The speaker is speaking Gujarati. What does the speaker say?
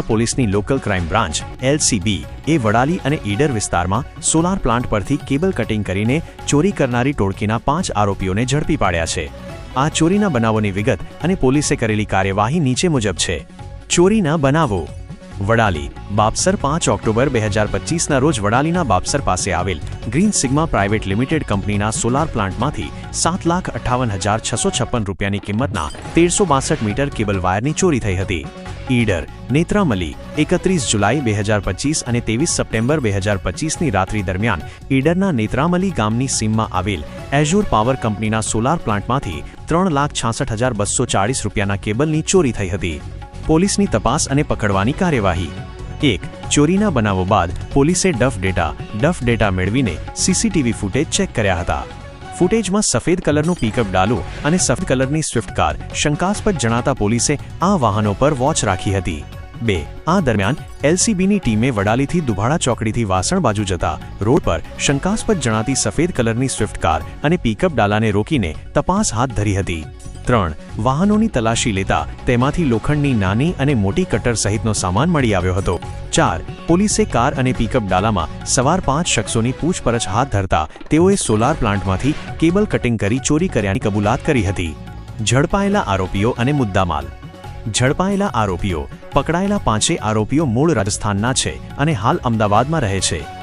પોલીસની લોકલ ક્રાઇમ બ્રાન્ચ, એલસીબી, એ વડાલી અને ઈડર વિસ્તારમાં સોલાર પ્લાન્ટ પરથી કેબલ કટિંગ કરીને ચોરી કરનારી ટોળકીના પાંચ આરોપીઓને ઝડપી પાડ્યા છે. આ ચોરીના બનાવોની વિગત અને પોલીસે કરેલી કાર્યવાહી નીચે મુજબ છે. ચોરીના બનાવો. વડાલી, બાપસર પાંચ ઓક્ટોબર બે હજાર પચીસના રોજ વડાલીના બાપસર પાસે આવેલ ગ્રીન સિગ્મા પ્રાઇવેટ લિમિટેડ કંપનીના સોલાર પ્લાન્ટમાંથી સાત લાખ અઠ્ઠાવન હજાર છસો છપ્પન રૂપિયાની કિંમતના તેરસો બાસઠ મીટર કેબલ વાયરની ચોરી થઈ હતી. ઈડર, નેત્રામલી, એકત્રીસ જુલાઈ બે હજાર પચીસ અને ત્રેવીસ સપ્ટેમ્બર બે હજાર પચીસની રાત્રિ દરમિયાન ઈડરના નેત્રામલી ગામની સીમમાં આવેલ એઝ્યુર પાવર કંપનીના સોલાર પ્લાન્ટમાંથી ત્રણ લાખ છાસઠ હજાર બસો ચાળીસ રૂપિયાના કેબલની ચોરી થઈ હતી. પોલીસની તપાસ અને પકડવાની કાર્યવાહી. એક, ચોરીના બનાવો બાદ પોલીસે ડફ ડેટા ડફ ડેટા મેળવીને સીસીટીવી ફૂટેજ ચેક કર્યા હતા. ફૂટેજમાં સફેદ કલરનું પિકઅપ ડાલુ અને સફેદ કલરની સ્વિફ્ટ કાર શંકાસ્પદ જણાતા પોલીસે આ વાહનો પર વોચ રાખી હતી. બે, આ દરમિયાન એલસીબીની ટીમે વડાલીથી દુભાડા ચોકડીથી વાસણ બાજુ જતા રોડ પર શંકાસ્પદ જણાતી સફેદ કલરની સ્વિફ્ટ કાર અને પિકઅપ ડાલાને રોકીને તપાસ હાથ ધરી હતી. ત્રણ, વાહનોની તલાશી લેતા તેમાંથી લોખંડની નાની અને મોટી કટર સહિતનો સામાન મળી આવ્યો હતો. ચાર, પોલીસે કાર અને પિકઅપ ડાલામાં સવાર પાંચ શખ્સોની પૂછપરછ હાથ ધરતા તેઓએ સોલાર પ્લાન્ટમાંથી કેબલ કટિંગ કરી ચોરી કર્યાની કબૂલાત કરી હતી. ઝડપાયેલા આરોપીઓ અને મુદ્દામાલ. ઝડપાયેલા આરોપીઓ, પકડાયેલા પાંચે આરોપીઓ મૂળ રાજસ્થાનના છે અને હાલ અમદાવાદમાં રહે છે.